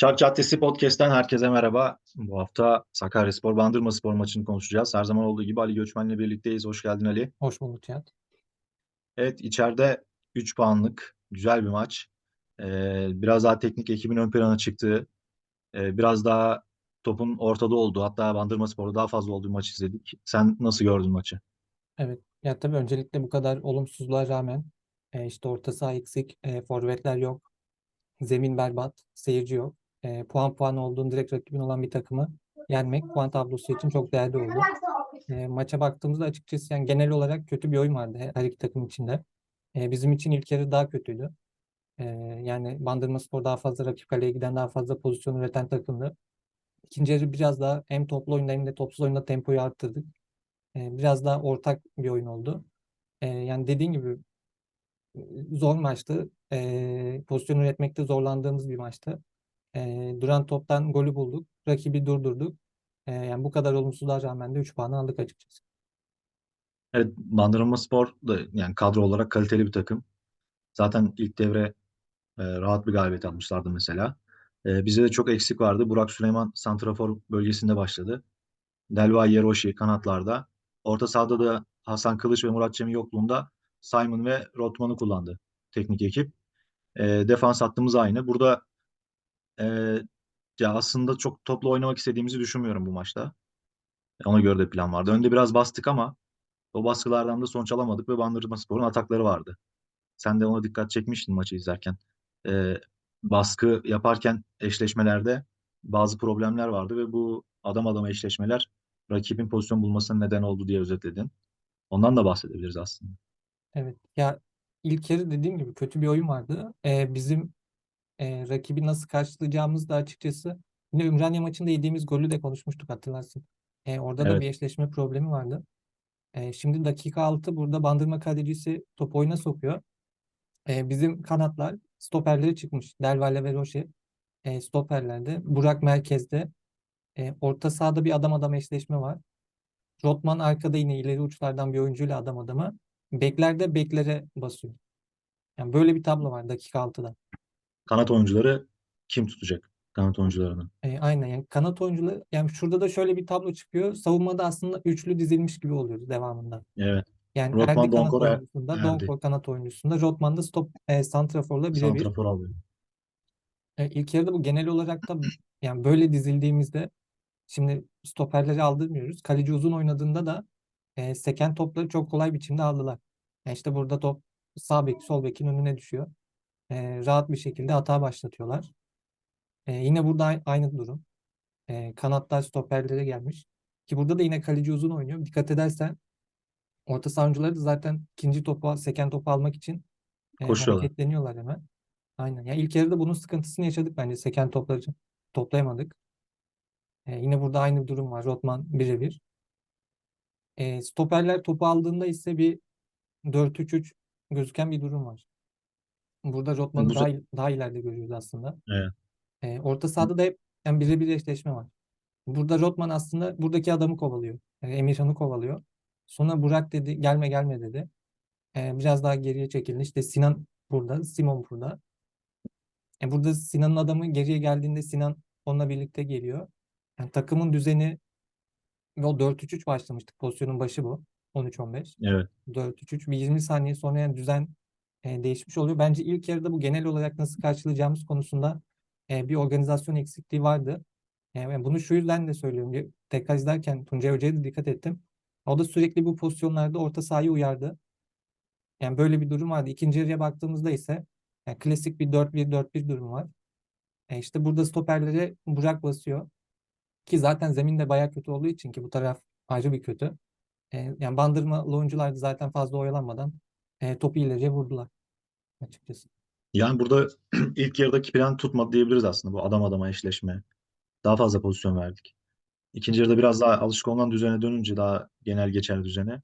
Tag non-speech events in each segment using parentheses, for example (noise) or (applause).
Çark Caddesi Podcast'ten herkese merhaba. Bu hafta Sakaryaspor Bandırmaspor maçını konuşacağız. Her zaman olduğu gibi Ali Göçmen'le birlikteyiz. Hoş geldin Ali. Hoş bulduk Cihat. Evet içeride 3 puanlık güzel bir maç. Ee, biraz daha teknik ekibin ön plana çıktığı, e, biraz daha topun ortada olduğu, hatta Bandırmaspor'da daha fazla olduğu maç izledik. Sen nasıl gördün maçı? Evet. Ya tabii öncelikle bu kadar olumsuzluğa rağmen e, işte orta saha eksik, e, forvetler yok, zemin berbat, seyirci yok. E, puan puan olduğunu direkt rakibin olan bir takımı yenmek puan tablosu için çok değerli oldu. E, maça baktığımızda açıkçası yani genel olarak kötü bir oyun vardı her- iki takım içinde. E, bizim için ilk yarı daha kötüydü. E, yani Bandırmaspor daha fazla rakip kaleye giden, daha fazla pozisyon üreten takımdı. İkinci yarı biraz daha hem toplu oyunda hem de topsuz oyunda tempoyu arttırdık. E, biraz daha ortak bir oyun oldu. E, yani dediğin gibi e, zor maçtı. E, pozisyon üretmekte zorlandığımız bir maçtı. E, duran toptan golü bulduk. Rakibi durdurduk. E, yani bu kadar olumsuzluğa rağmen de 3 puanı aldık açıkçası. Evet, Bandırmaspor da yani kadro olarak kaliteli bir takım. Zaten ilk devre e, rahat bir galibiyet almışlardı mesela. E, bize de çok eksik vardı. Burak Süleyman Santrafor bölgesinde başladı. Delvay Yeroşi kanatlarda. Orta sahada da Hasan Kılıç ve Murat Cem'in yokluğunda Simon ve Rotman'ı kullandı teknik ekip. E, defans hattımız aynı. Burada e, ya aslında çok toplu oynamak istediğimizi düşünmüyorum bu maçta. Ona göre de plan vardı. Önde biraz bastık ama o baskılardan da sonuç alamadık ve Bandırmaspor'un atakları vardı. Sen de ona dikkat çekmiştin maçı izlerken. E, baskı yaparken eşleşmelerde bazı problemler vardı ve bu adam adama eşleşmeler rakibin pozisyon bulmasına neden oldu diye özetledin. Ondan da bahsedebiliriz aslında. Evet. Ya ilk yarı dediğim gibi kötü bir oyun vardı. E, bizim e, rakibi nasıl karşılayacağımız da açıkçası yine Ümraniye maçında yediğimiz golü de konuşmuştuk hatırlarsın. E, orada da Evet. bir eşleşme problemi vardı. E, şimdi dakika 6 burada Bandırma kalecisi topu oyuna sokuyor. E, bizim kanatlar stoperleri çıkmış. Delvalle ve Roche e, stoperlerde. Burak merkezde. E, orta sahada bir adam adam eşleşme var. Rotman arkada yine ileri uçlardan bir oyuncuyla adam adama. Beklerde beklere basıyor. Yani böyle bir tablo var dakika 6'da. Kanat oyuncuları kim tutacak? Kanat oyuncularını. E, aynen yani kanat oyuncuları yani şurada da şöyle bir tablo çıkıyor. Savunmada aslında üçlü dizilmiş gibi oluyoruz devamında. Evet. Yani Rotman, Erdi kanat Donkor, oyuncusunda, Erdi. Donkor kanat oyuncusunda, Rotman da stop e, santraforla birebir. Santrafor alıyor. E, ilk yarıda bu genel olarak da yani böyle dizildiğimizde şimdi stoperleri aldırmıyoruz. Kaleci uzun oynadığında da e, seken topları çok kolay biçimde aldılar. Yani işte burada top sağ bek, sol bekin önüne düşüyor. E, rahat bir şekilde hata başlatıyorlar. E, yine burada ay- aynı durum. E, kanatlar stoperlere gelmiş. Ki burada da yine kaleci uzun oynuyor. Dikkat edersen orta saha oyuncuları da zaten ikinci topu, seken topu almak için e, Koşuyorlar. hareketleniyorlar hemen. Aynen. Ya ilk yarıda bunun sıkıntısını yaşadık bence. Seken topları toplayamadık. E, yine burada aynı durum var. Rotman birebir. E, stoperler topu aldığında ise bir 4-3-3 gözüken bir durum var. Burada Rotman'ı Bu daha, daha ileride görüyoruz aslında. Evet. E, orta sahada da hep yani birebir eşleşme var. Burada Rotman aslında buradaki adamı kovalıyor. Yani Emirhan'ı kovalıyor. Sonra Burak dedi gelme gelme dedi. E, biraz daha geriye çekildi. İşte Sinan burada, Simon burada. E, burada Sinan'ın adamı geriye geldiğinde Sinan onunla birlikte geliyor. Yani takımın düzeni ve o 4-3-3 başlamıştık. Pozisyonun başı bu. 13-15. Evet. 4-3-3. Bir 20 saniye sonra yani düzen e, değişmiş oluyor. Bence ilk yarıda bu genel olarak nasıl karşılayacağımız konusunda e, bir organizasyon eksikliği vardı. E, bunu şu yüzden de söylüyorum. Tekrar izlerken Tuncay Hoca'ya da dikkat ettim. O da sürekli bu pozisyonlarda orta sahayı uyardı. Yani böyle bir durum vardı. İkinci yarıya baktığımızda ise yani klasik bir 4-1-4-1 durum var. E işte burada stoperlere Burak basıyor. Ki zaten zemin de bayağı kötü olduğu için ki bu taraf ayrı bir kötü. E, yani bandırmalı oyuncular da zaten fazla oyalanmadan e, topu ileriye vurdular açıkçası. Yani burada (clears throat) ilk yarıdaki plan tutmadı diyebiliriz aslında bu adam adama eşleşme. Daha fazla pozisyon verdik. İkinci yarıda biraz daha alışık olunan düzene dönünce daha genel geçer düzene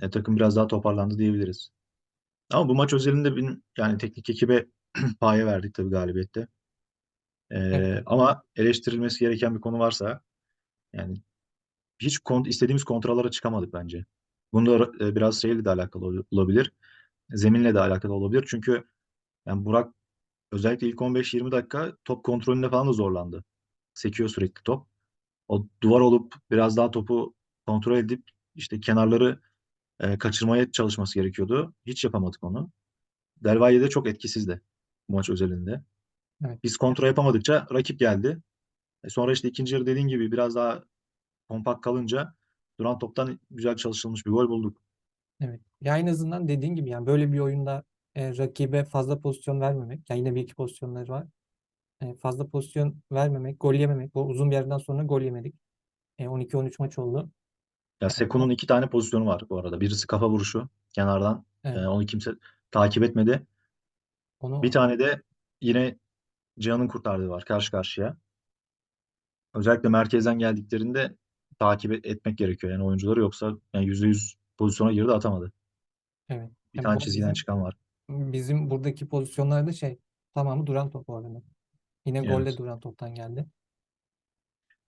e, takım biraz daha toparlandı diyebiliriz. Ama bu maç özelinde benim yani teknik ekibe (clears throat) paye verdik tabii galibiyette. E, Evet. ama eleştirilmesi gereken bir konu varsa yani hiç kont istediğimiz kontralara çıkamadık bence. Bunda e, biraz şeyle de alakalı ol- olabilir. Zeminle de alakalı olabilir. Çünkü yani Burak özellikle ilk 15-20 dakika top kontrolünde falan da zorlandı. Sekiyor sürekli top. O duvar olup biraz daha topu kontrol edip işte kenarları e, kaçırmaya çalışması gerekiyordu. Hiç yapamadık onu. Del Valle de çok etkisizdi bu maç özelinde. Evet. Biz kontrol yapamadıkça rakip geldi. E sonra işte ikinci yarı dediğin gibi biraz daha kompakt kalınca duran toptan güzel çalışılmış bir gol bulduk. Evet. Ya en azından dediğin gibi yani böyle bir oyunda e, rakibe fazla pozisyon vermemek. Yani yine bir iki pozisyonları var. E, fazla pozisyon vermemek, gol yememek. Bu uzun bir yerden sonra gol yemedik. E, 12-13 maç oldu. Ya Seko'nun iki tane pozisyonu var bu arada. Birisi kafa vuruşu kenardan. E, evet. onu kimse takip etmedi. Bir Onu tane de yine Cihan'ın kurtardığı var karşı karşıya. Özellikle merkezden geldiklerinde takip et- etmek gerekiyor yani oyuncuları yoksa yani %100 pozisyona girdi atamadı. evet. Bir Yani tane bu çizgiden bizim çıkan var. bizim buradaki pozisyonlarda şey tamamı duran top orada. Yine golle Evet. duran toptan geldi.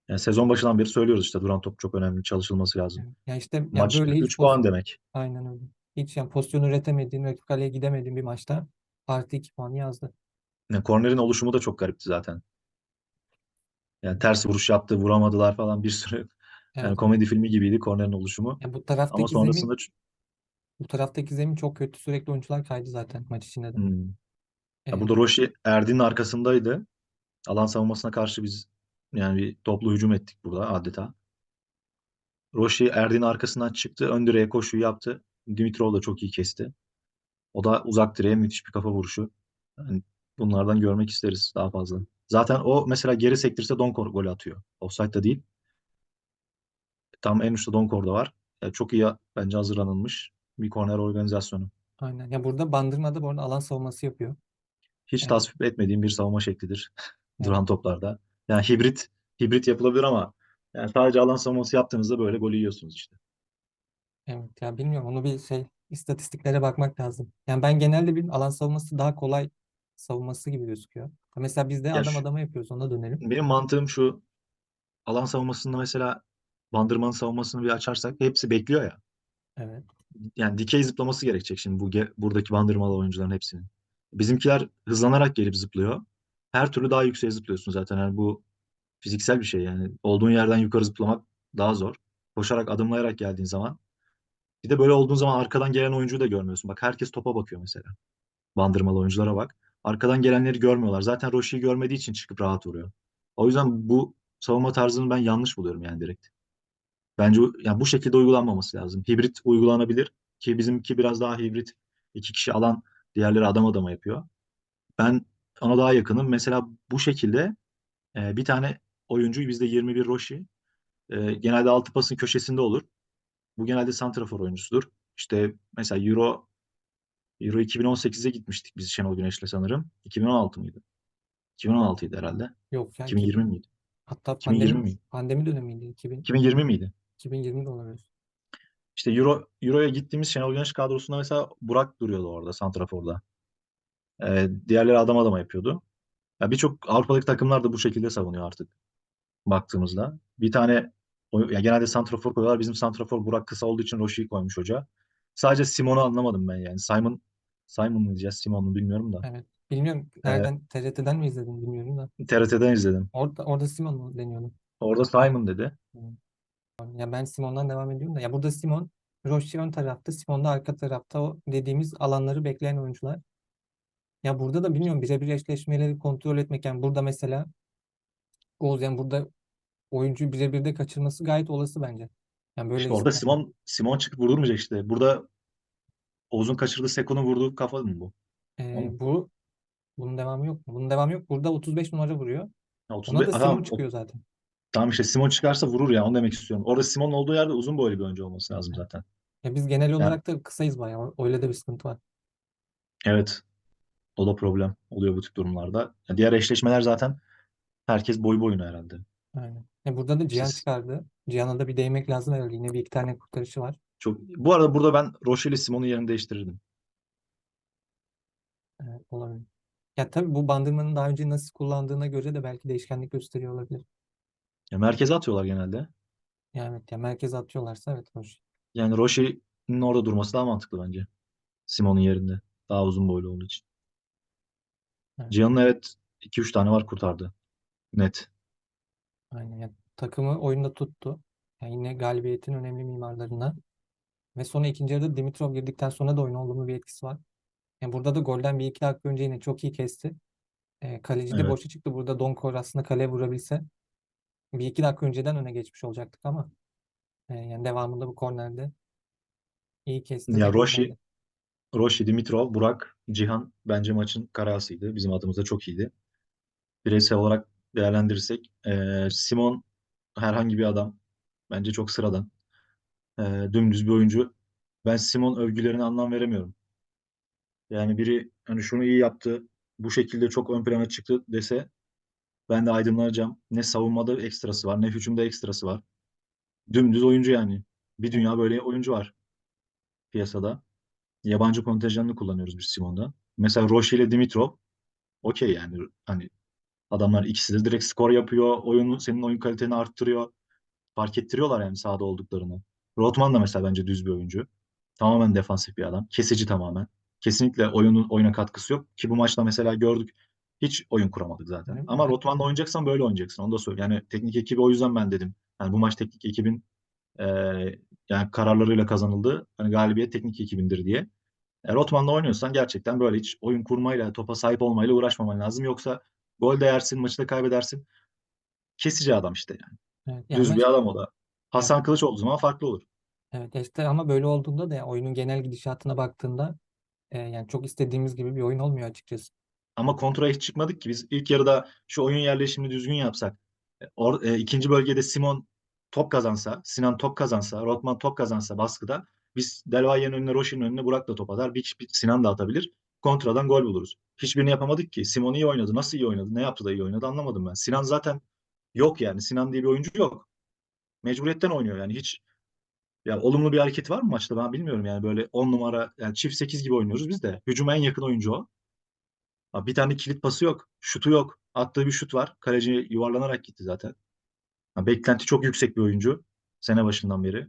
Yani sezon başından beri söylüyoruz işte duran top çok önemli, çalışılması lazım. Evet. Yani işte yani Maç böyle hiç 3 poz puan demek. aynen öyle. Hiç yani pozisyon üretemediğin, rakip kaleye gidemediğin bir maçta artı 2 puan yazdı. Yani kornerin oluşumu da çok garipti zaten. Yani ters vuruş yaptı, vuramadılar falan bir sürü. Yani Evet. komedi filmi gibiydi kornerin oluşumu. Yani bu Ama taraftaki sonrasında zemin ç- bu taraftaki zemin çok kötü. Sürekli oyuncular kaydı zaten maç içinde de. hmm. Ya Ee, burada Roşi Erdin'in arkasındaydı. Alan savunmasına karşı biz yani bir toplu hücum ettik burada adeta. Roşi Erdin'in arkasından çıktı. Ön direğe koşuyu yaptı. Dimitrov da çok iyi kesti. O da uzak direğe müthiş bir kafa vuruşu. Yani bunlardan görmek isteriz daha fazla. Zaten o mesela geri sektirse Donkor golü atıyor. Offside'da değil. Tam en uçta Donkor'da var. Yani çok iyi bence hazırlanılmış bir korner organizasyonu. aynen. Ya burada Bandırma'da bu arada alan savunması yapıyor. Hiç Evet. tasvip etmediğim bir savunma şeklidir (laughs) Evet. duran toplarda. Yani hibrit hibrit yapılabilir ama yani sadece alan savunması yaptığınızda böyle golü yiyorsunuz işte. Evet. Ya bilmiyorum. Onu bir şey istatistiklere bakmak lazım. Yani ben genelde bir alan savunması daha kolay savunması gibi gözüküyor. Mesela biz de Ya adam şu, adama yapıyoruz. Ona dönelim. benim mantığım şu alan savunmasında mesela Bandırma'nın savunmasını bir açarsak hepsi bekliyor ya. Evet. Yani dikey zıplaması gerekecek şimdi bu buradaki Bandırmalı oyuncuların hepsinin. Bizimkiler hızlanarak gelip zıplıyor. Her türlü daha yükseğe zıplıyorsun zaten. Yani bu fiziksel bir şey yani. Olduğun yerden yukarı zıplamak daha zor. Koşarak, adımlayarak geldiğin zaman. Bir de böyle olduğun zaman arkadan gelen oyuncuyu da görmüyorsun. Bak herkes topa bakıyor mesela. Bandırmalı oyunculara bak. Arkadan gelenleri görmüyorlar. Zaten Roşi'yi görmediği için çıkıp rahat vuruyor. O yüzden bu savunma tarzını ben yanlış buluyorum yani direkt. Bence yani bu şekilde uygulanmaması lazım. Hibrit uygulanabilir ki bizimki biraz daha hibrit. İki kişi alan diğerleri adam adama yapıyor. Ben ona daha yakınım. Mesela bu şekilde e, bir tane oyuncu bizde 21 Roşi. E, genelde altı pasın köşesinde olur. Bu genelde santrafor oyuncusudur. İşte mesela Euro Euro 2018'e gitmiştik biz Şenol Güneş'le sanırım. 2016 mıydı? 2016 idi herhalde. Yok ya. iki- 2020 miydi? hatta 2020 pandemi miydi? pandemi dönemiydi. 2000, 2020 miydi? 2020 de olabilir. İşte Euro Euro'ya gittiğimiz Şenol Güneş kadrosunda mesela Burak duruyordu orada santraforda. Ee, diğerleri adam adama yapıyordu. Ya birçok Avrupa'daki takımlar da bu şekilde savunuyor artık baktığımızda. Bir tane ya genelde santrafor koyuyorlar. Bizim santrafor Burak kısa olduğu için Roşi'yi koymuş hoca. Sadece Simon'u anlamadım ben yani. Simon Simon mu diyeceğiz, Simon mu bilmiyorum da. Evet. Bilmiyorum Ee, nereden TRT'den mi izledin bilmiyorum da. TRT'den izledim. Orada orada Simon mu deniyordu? Orada Simon dedi. Ya ben Simon'dan devam ediyorum da. Ya burada Simon, Roche ön tarafta, Simon da arka tarafta o dediğimiz alanları bekleyen oyuncular. Ya burada da bilmiyorum birebir eşleşmeleri kontrol etmek. Yani burada mesela Oğuz yani burada oyuncuyu birebir de kaçırması gayet olası bence. Yani böyle İşte orada istersen. Simon Simon çıkıp vurdurmayacak işte. Burada Oğuz'un kaçırdığı Seko'nun vurduğu kafa mı bu? Ee, bu bunun devamı yok mu? Bunun devamı yok. Burada 35 numara vuruyor. Ya Ona 35, da Simon tamam, o- çıkıyor zaten. Tamam işte Simon çıkarsa vurur ya onu demek istiyorum. Orada Simon'un olduğu yerde uzun boylu bir oyuncu olması lazım zaten. Ya biz genel olarak da kısayız bayağı. Öyle de bir sıkıntı var. evet o da problem oluyor bu tip durumlarda. Ya diğer eşleşmeler zaten herkes boy boyuna herhalde. Aynen. Ya burada da Cihan Siz çıkardı. Cihan'a da bir değmek lazım herhalde. Yine bir iki tane kurtarışı var. çok bu arada burada ben Roche ile Simon'un yerini değiştirirdim. Evet, olabilir. Ya tabii bu bandırmanın daha önce nasıl kullandığına göre de belki değişkenlik gösteriyor olabilir. Ya merkeze atıyorlar genelde. Yani evet, ya merkeze atıyorlarsa evet hoş. Yani Roche'nin orada durması daha mantıklı bence. Simon'un yerinde. Daha uzun boylu olduğu için. Evet, Cihan'ın evet 2-3 tane var kurtardı. Net. aynen. Yani takımı oyunda tuttu. Yani yine galibiyetin önemli mimarlarından. Ve sonra ikinci yarıda Dimitrov girdikten sonra da oyuna olumlu bir etkisi var. Yani burada da golden bir iki dakika önce yine çok iyi kesti. E, kaleci de Evet. boşa çıktı. Burada Donkor aslında kaleye vurabilse bir iki dakika önceden öne geçmiş olacaktık ama e, yani devamında bu kornerde iyi kesti Ya geldi. Roshi, Dimitrov, Burak, Cihan bence maçın karasıydı. Bizim adımıza çok iyiydi. Bireysel olarak değerlendirirsek eee, Simon herhangi bir adam. Bence çok sıradan. Eee, dümdüz bir oyuncu. Ben Simon övgülerine anlam veremiyorum. Yani biri hani şunu iyi yaptı, bu şekilde çok ön plana çıktı dese ben de aydınlanacağım. Ne savunmada ekstrası var, ne hücumda ekstrası var. Dümdüz oyuncu yani. Bir dünya böyle oyuncu var piyasada. Yabancı kontenjanını kullanıyoruz biz Simon'da. Mesela Roche ile Dimitrov okey yani hani adamlar ikisi de direkt skor yapıyor. Oyunu, senin oyun kaliteni arttırıyor. Fark ettiriyorlar yani sahada olduklarını. Rothman da mesela bence düz bir oyuncu. Tamamen defansif bir adam. Kesici tamamen. Kesinlikle oyunun oyuna katkısı yok. Ki bu maçta mesela gördük. Hiç oyun kuramadık zaten. evet, Ama evet. Rothman'la oynayacaksan böyle oynayacaksın. Onu da söyle. Yani teknik ekibi o yüzden ben dedim. Yani bu maç teknik ekibin e, yani kararlarıyla kazanıldı. Hani galibiyet teknik ekibindir diye. E, Rothman'la oynuyorsan gerçekten böyle hiç oyun kurmayla, topa sahip olmayla uğraşmaman lazım. Yoksa gol de yersin, maçı da kaybedersin. Kesici adam işte yani. Evet, yani Düz bir adam o da. evet, Hasan Kılıç olduğu zaman farklı olur. evet işte ama böyle olduğunda da oyunun genel gidişatına baktığında e, yani çok istediğimiz gibi bir oyun olmuyor açıkçası. Ama kontra hiç çıkmadık ki. Biz ilk yarıda şu oyun yerleşimini düzgün yapsak. e, Or, e, ikinci bölgede Simon top kazansa, Sinan top kazansa, Rotman top kazansa baskıda biz Delvayer'in önüne, Roşi'nin önüne Burak da top atar. Bir, bir Sinan da atabilir. Kontradan gol buluruz. Hiçbirini yapamadık ki. Simon iyi oynadı. Nasıl iyi oynadı? Ne yaptı da iyi oynadı anlamadım ben. Sinan zaten yok yani. Sinan diye bir oyuncu yok. Mecburiyetten oynuyor yani. Hiç ya olumlu bir hareket var mı maçta ben bilmiyorum yani böyle 10 numara yani çift 8 gibi oynuyoruz biz de. Hücuma en yakın oyuncu o. Abi bir tane kilit pası yok. Şutu yok. Attığı bir şut var. Kaleci yuvarlanarak gitti zaten. Ha, beklenti çok yüksek bir oyuncu. Sene başından beri.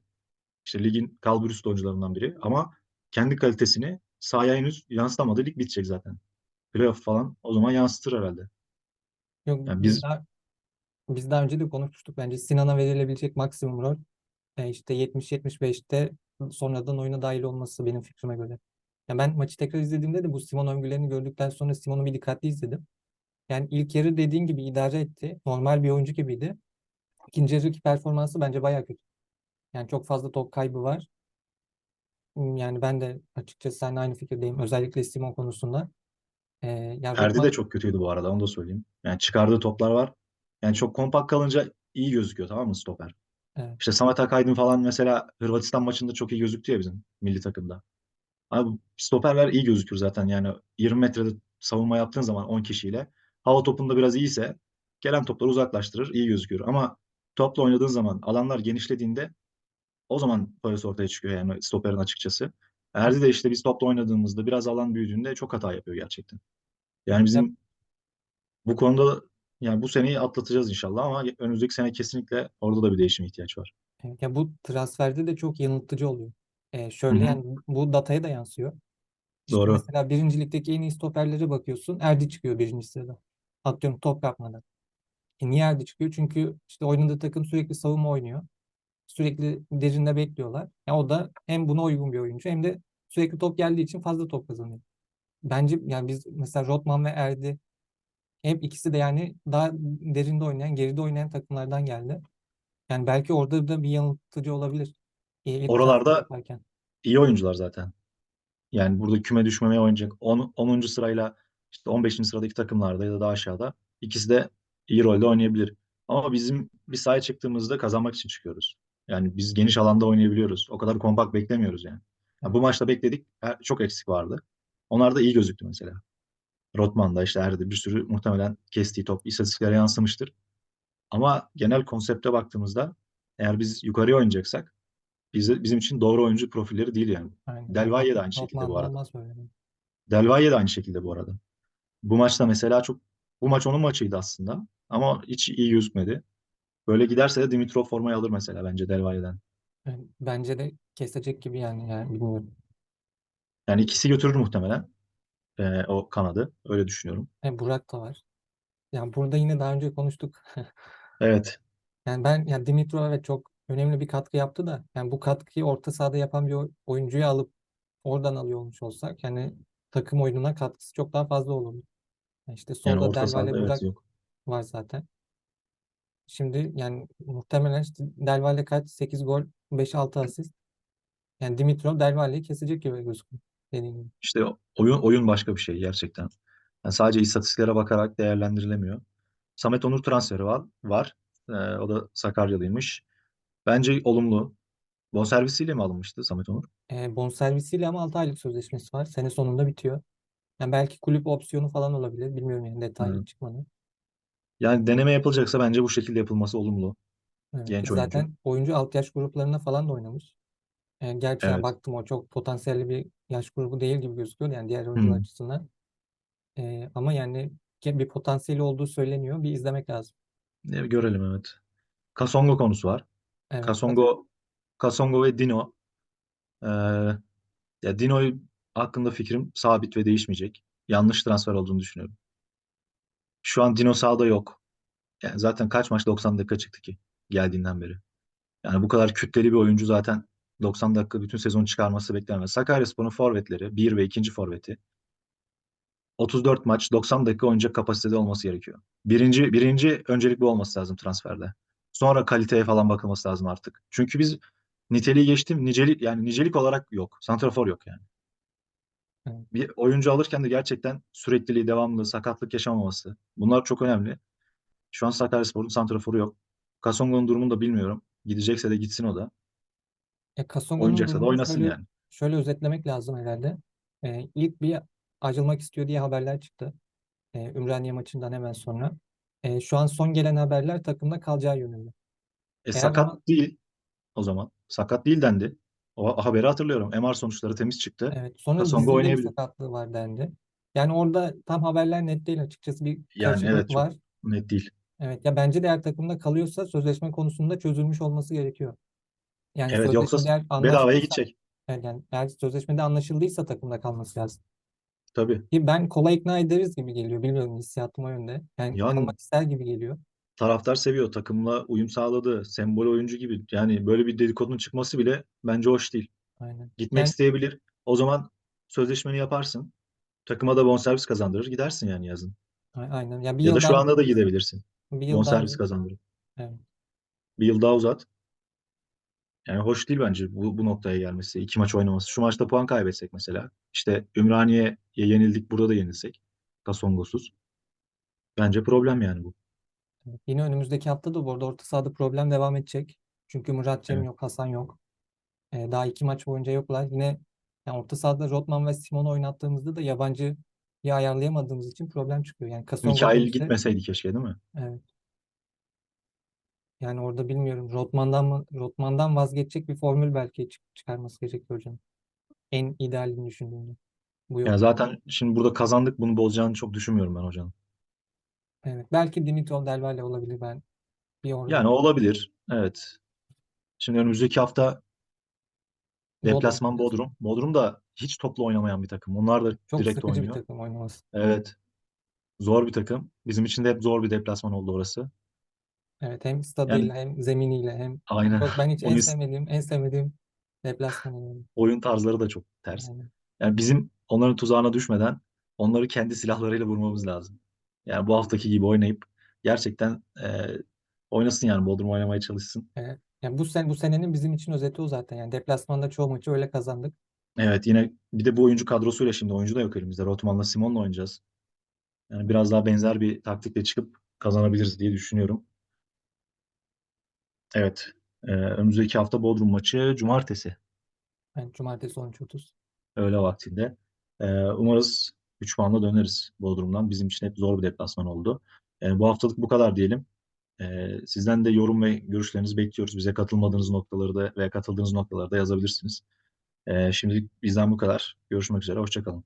İşte ligin kalbur oyuncularından biri. Ama kendi kalitesini sahaya henüz yansıtamadı. Lig bitecek zaten. Playoff falan o zaman yansıtır herhalde. Yok Yani biz biz daha biz daha önce de konuşmuştuk bence Sinan'a verilebilecek maksimum rol e, işte 70-75'te sonradan oyuna dahil olması benim fikrime göre. Ya ben maçı tekrar izlediğimde de bu Simon övgülerini gördükten sonra Simon'u bir dikkatli izledim. Yani ilk yarı dediğin gibi idare etti. Normal bir oyuncu gibiydi. İkinci yarıki performansı bence bayağı kötü. Yani çok fazla top kaybı var. Hmm, Yani ben de açıkçası seninle aynı fikirdeyim. Özellikle Simon konusunda. Ee, ya Erdi de çok kötüydü bu arada onu da söyleyeyim. Yani çıkardığı toplar var. Yani çok kompakt kalınca iyi gözüküyor tamam mı stoper? evet, İşte Samet Akaydın falan mesela Hırvatistan maçında çok iyi gözüktü ya bizim milli takımda. Abi stoperler iyi gözükür zaten yani 20 metrede savunma yaptığın zaman 10 kişiyle hava topunda biraz iyiyse gelen topları uzaklaştırır, iyi gözüküyor. Ama topla oynadığın zaman alanlar genişlediğinde o zaman parası ortaya çıkıyor yani stoperin açıkçası. Erdi de işte biz topla oynadığımızda biraz alan büyüdüğünde çok hata yapıyor gerçekten. Yani ya, bizim bu konuda yani bu seneyi atlatacağız inşallah ama önümüzdeki sene kesinlikle orada da bir değişim ihtiyaç var. evet, ya bu transferde de çok yanıltıcı oluyor. Ee, şöyle hı. yani bu dataya da yansıyor. İşte Doğru. mesela birincilikteki en iyi stoperlere bakıyorsun. Erdi çıkıyor birinci sırada. Atıyorum top kapmadan. E niye Erdi çıkıyor? Çünkü işte oynadığı takım sürekli savunma oynuyor. Sürekli derinde bekliyorlar. Ya o da hem buna uygun bir oyuncu hem de sürekli top geldiği için fazla top kazanıyor. Bence yani biz mesela Rotman ve Erdi hem ikisi de yani daha derinde oynayan, geride oynayan takımlardan geldi. Yani belki orada da bir yanıltıcı olabilir. Transfer Oralarda yaparken. iyi oyuncular zaten. Yani burada küme düşmemeye oynayacak 10. 10. sırayla işte 15. sıradaki takımlarda ya da daha aşağıda ikisi de iyi rolde oynayabilir. Ama bizim bir sahaya çıktığımızda kazanmak için çıkıyoruz. Yani biz geniş alanda oynayabiliyoruz. O kadar kompakt beklemiyoruz yani. Ya Evet, bu maçta bekledik. her- Çok eksik vardı. Onlar da iyi gözüktü mesela. Rotman'da işte Erdi bir sürü muhtemelen kestiği top istatistiklere yansımıştır. Ama genel konsepte baktığımızda eğer biz yukarıya oynayacaksak bize, bizim için doğru oyuncu profilleri değil yani. aynen. Yani Del Rot, Valle de aynı şekilde bu da arada. olmaz böyle. Del Valle de aynı şekilde bu arada. Bu maçta mesela çok bu maç onun maçıydı aslında ama hiç iyi gözükmedi. Böyle giderse de Dimitrov formayı alır mesela bence Del Valle'den. Yani bence de kesecek gibi yani, yani bilmiyorum. Yani ikisi götürür muhtemelen. e, o kanadı. Öyle düşünüyorum. E, Burak da var. Yani burada yine daha önce konuştuk. (laughs) Evet. Yani ben yani Dimitrov evet çok önemli bir katkı yaptı da yani bu katkıyı orta sahada yapan bir oy- oyuncuyu alıp oradan alıyor olmuş olsak yani takım oyununa katkısı çok daha fazla olurdu. Yani işte Yani solda orta Del Valle sahada evet Burak yok. var zaten. Şimdi yani muhtemelen işte Del Valle kaç? 8 gol, 5-6 asist. Yani Dimitrov Del Valle'yi kesecek gibi gözüküyor. Dediğim gibi. İşte oyun oyun başka bir şey gerçekten. Yani sadece istatistiklere bakarak değerlendirilemiyor. Samet Onur transferi var. var. E, o da Sakaryalıymış. Bence olumlu. Bonservisiyle mi alınmıştı Samet Onur? E, bonservisiyle ama 6 aylık sözleşmesi var. Sene sonunda bitiyor. Yani belki kulüp opsiyonu falan olabilir. Bilmiyorum yani detay Hı. çıkmadı. Yani deneme yapılacaksa bence bu şekilde yapılması olumlu. Evet. Genç oyuncu. zaten oyuncu alt yaş gruplarında falan da oynamış. E, gerçi yani Evet. baktım o çok potansiyelli bir yaş grubu değil gibi gözüküyor yani diğer oyuncular Hı. açısından. E, ama yani ki bir potansiyeli olduğu söyleniyor. Bir izlemek lazım. E, görelim evet. Kasongo konusu var. Evet. Kasongo, Kasongo ve Dino. Ee, ya Dino hakkında fikrim sabit ve değişmeyecek. Yanlış transfer olduğunu düşünüyorum. Şu an Dino sahada yok. Yani zaten kaç maç 90 dakika çıktı ki geldiğinden beri. Yani bu kadar kütleli bir oyuncu zaten 90 dakika bütün sezon çıkarması beklenmez. Sakaryaspor'un forvetleri, bir ve ikinci forveti 34 maç 90 dakika oynayacak kapasitede olması gerekiyor. Birinci, birinci öncelik bu olması lazım transferde. Sonra kaliteye falan bakılması lazım artık. Çünkü biz niteliği geçtim, nicelik yani nicelik olarak yok. Santrafor yok yani. Evet. Bir oyuncu alırken de gerçekten sürekliliği, devamlılığı, sakatlık yaşamaması. Bunlar çok önemli. Şu an Sakaryaspor'un santraforu yok. Kasongo'nun durumunu da bilmiyorum. Gidecekse de gitsin o da. E, Kasongo'nun Oynayacaksa da oynasın şöyle yani. şöyle özetlemek lazım herhalde. E, ilk bir ayrılmak istiyor diye haberler çıktı. E, Ümraniye maçından hemen sonra. E, şu an son gelen haberler takımda kalacağı yönünde. E Eğer sakat değil o zaman. Sakat değil dendi. O haberi hatırlıyorum. MR sonuçları temiz çıktı. evet sonra Kasongo dizinde bir oynayabilir. sakatlığı var dendi. Yani orada tam haberler net değil açıkçası bir Yani karışıklık evet çok var. net değil. Evet ya bence de eğer takımda kalıyorsa sözleşme konusunda çözülmüş olması gerekiyor. Yani Evet yoksa sözleşmede eğer bedavaya anlaştıysa gidecek. yani eğer sözleşmede anlaşıldıysa takımda kalması lazım. Tabii. Ki ben kolay ikna ederiz gibi geliyor. Bilmiyorum hissiyatım o yönde. Yani Yani ister gibi geliyor. taraftar seviyor. Takımla uyum sağladı. Sembol oyuncu gibi. Yani böyle bir dedikodunun çıkması bile bence hoş değil. Aynen. Gitmek Yani isteyebilir. O zaman sözleşmeni yaparsın. Takıma da bonservis kazandırır. Gidersin yani yazın. a- aynen. Ya bir Ya da yıl şu daha anda da gidebilirsin. Bir yıl daha Bonservis kazandırır. Evet. Bir yıl daha uzat. Yani hoş değil bence bu, bu noktaya gelmesi. iki maç oynaması. Şu maçta puan kaybetsek mesela. İşte Ümraniye'ye yenildik. Burada da yenilsek. Kasongosuz. Bence problem yani bu. Yine önümüzdeki hafta da bu arada orta sahada problem devam edecek. Çünkü Murat Cem Evet. yok, Hasan yok. Ee, daha iki maç boyunca yoklar. Yine yani orta sahada Rotman ve Simon'u oynattığımızda da yabancıyı ayarlayamadığımız için problem çıkıyor. Yani Kasongo Mikail gelirse gitmeseydi keşke değil mi? evet. Yani orada bilmiyorum. Rotman'dan mı Rotman'dan vazgeçecek bir formül belki çık- çıkarması gerekiyor hocam. En idealini düşündüğümde. Bu Yani zaten şimdi burada kazandık bunu bozacağını çok düşünmüyorum ben hocanın. Evet. Belki Dimitrov Del Valle olabilir ben. Bir orada. Yani olabilir. Evet. Şimdi önümüzdeki hafta Bodrum deplasman. Bodrum. Bodrum da hiç toplu oynamayan bir takım. Onlar da Çok direkt sıkıcı bir oynuyor. takım oynaması. Evet. Zor bir takım. Bizim için de hep zor bir deplasman oldu orası. Evet hem Yani stadıyla hem zeminiyle hem aynen. yok ben hiç (laughs) en Oyun, sevmediğim en sevmediğim deplasman oyun tarzları da çok ters. Yani, Yani bizim onların tuzağına düşmeden onları kendi silahlarıyla vurmamız lazım. Yani bu haftaki gibi oynayıp gerçekten e, oynasın yani Bodrum oynamaya çalışsın. evet. Yani bu sen bu senenin bizim için özeti o zaten. Yani deplasmanda çoğu maçı öyle kazandık. Evet yine bir de bu oyuncu kadrosuyla şimdi oyuncu da yok elimizde. Rotman'la Simon'la oynayacağız. Yani biraz daha benzer bir taktikle çıkıp kazanabiliriz diye düşünüyorum. Evet. E, önümüzdeki hafta Bodrum maçı cumartesi Yani cumartesi 13.30. öğle vaktinde. E, umarız 3 puanla döneriz Bodrum'dan. Bizim için hep zor bir deplasman oldu. E, bu haftalık bu kadar diyelim. Ee, sizden de yorum ve görüşlerinizi bekliyoruz. Bize katılmadığınız noktaları da veya katıldığınız noktaları da yazabilirsiniz. Ee, şimdilik bizden bu kadar. Görüşmek üzere. Hoşça kalın.